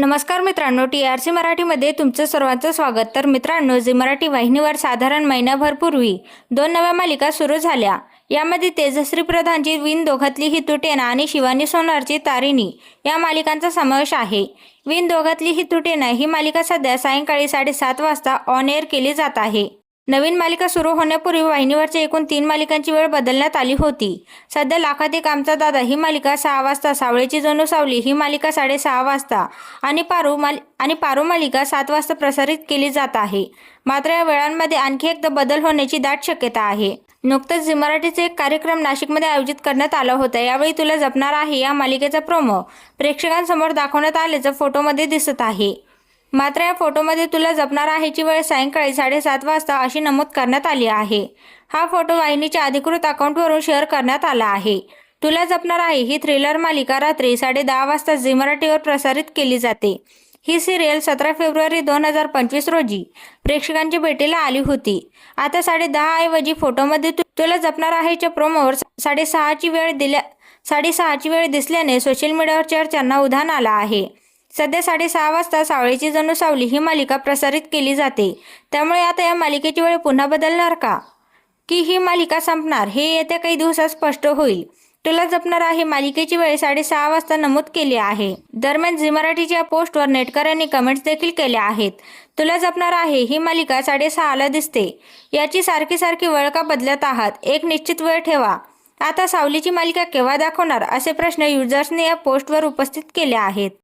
नमस्कार मित्रांनो T R C मराठीमध्ये तुमचं सर्वांचं स्वागत. तर मित्रांनो झी मराठी वाहिनीवर साधारण महिन्याभरपूर्वी दोन नव्या मालिका सुरू झाल्या. यामध्ये तेजश्री प्रधानची विन दोघातली ही तुटेना आणि शिवानी सोनारची तारिणी या मालिकांचा समावेश आहे. विन दोघातली ही तुटेना ही मालिका सध्या सायंकाळी साडेसात वाजता ऑन एअर केली जात आहे. नवीन मालिका सुरू होण्यापूर्वी वाहिनीवरच्या एकूण तीन मालिकांची वेळ बदलण्यात आली होती. सध्या लाखात एक आमचा दादा ही मालिका सहा वाजता सावळेची जणू सावली ही मालिका साडेसहा वाजता आणि पारू माल आणि पारू मालिका सात वाजता प्रसारित केली जात आहे. मात्र या वेळांमध्ये आणखी एकदा बदल होण्याची दाट शक्यता आहे. नुकतंच झी मराठीचे एक कार्यक्रम नाशिकमध्ये आयोजित करण्यात आला होता. यावेळी तुला जपणार आहे या मालिकेचा प्रोमो प्रेक्षकांसमोर दाखवण्यात आल्याचं फोटोमध्ये दिसत आहे. मात्र या फोटोमध्ये तुला जपणार आहेची वेळ सायंकाळी साडेसात वाजता अशी नमूद करण्यात आली आहे. हा फोटो वाहिनीच्या अधिकृत अकाउंटवरून शेअर करण्यात आला आहे. तुला जपणार आहे ही थ्रिलर मालिका रात्री साडे दहा वाजता झी मराठीवर प्रसारित केली जाते. ही सिरियल सतरा फेब्रुवारी दोन हजार पंचवीस रोजी प्रेक्षकांच्या भेटीला आली होती. आता साडे दहा ऐवजी फोटोमध्ये तु- तुला जपणार आहेच्या प्रोमोवर साडेसहाची वेळ दिल्या साडेसहाची वेळ दिसल्याने सोशल मीडियावर चर्चांना उधाण आला आहे. सध्या साडेसहा वाजता सावळीची जणू सावली ही मालिका प्रसारित केली जाते. त्यामुळे आता या मालिकेची वेळ पुन्हा बदलणार का? की ही मालिका संपणार हे येत्या काही दिवसात स्पष्ट होईल. तुला जपणार आहे मालिकेची वेळ साडेसहा वाजता नमूद केली आहे. दरम्यान झी मराठीच्या पोस्टवर नेटकऱ्यांनी कमेंट्स देखील केल्या आहेत. तुला जपणार आहे ही मालिका साडेसहाला दिसते. याची सारखी सारखी वेळ का बदलत आहात? एक निश्चित वेळ ठेवा. आता सावलीची मालिका केव्हा दाखवणार असे प्रश्न युजर्सने या पोस्टवर उपस्थित केले आहेत.